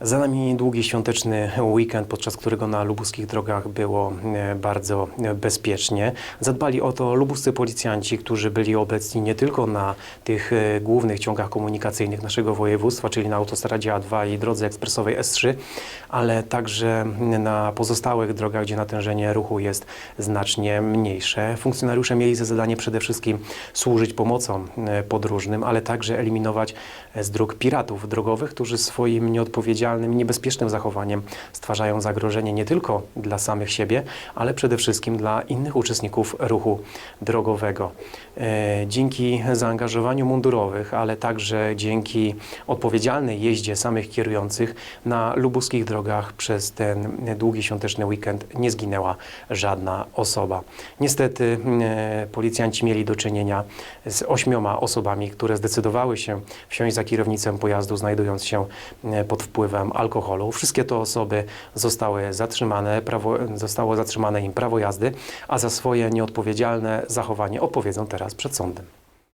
Za nami długi świąteczny weekend, podczas którego na lubuskich drogach było e, bardzo bezpiecznie. Zadbali o to lubuscy policjanci, którzy byli obecni nie tylko na tych e, głównych ciągach komunikacyjnych naszego województwa, czyli na autostradzie A2 i drodze ekspresowej S3, ale także na pozostałych drogach, gdzie natężenie ruchu jest znacznie mniejsze. Funkcjonariusze mieli za zadanie przede wszystkim służyć pomocą e, podróżnym, ale także eliminować z dróg piratów drogowych, którzy swoim nieodpowiedzialnym niebezpiecznym zachowaniem stwarzają zagrożenie nie tylko dla samych siebie, ale przede wszystkim dla innych uczestników ruchu drogowego. E, Dzięki zaangażowaniu mundurowych, ale także dzięki odpowiedzialnej jeździe samych kierujących na lubuskich drogach przez ten długi świąteczny weekend nie zginęła żadna osoba. Niestety e, policjanci mieli do czynienia z ośmioma osobami, które zdecydowały się wsiąść za kierownicę pojazdu, znajdując się e, pod wpływem alkoholu. Wszystkie te osoby zostały zatrzymane, prawo, zostało zatrzymane im prawo jazdy, a za swoje nieodpowiedzialne zachowanie opowiedzą teraz przed sądem.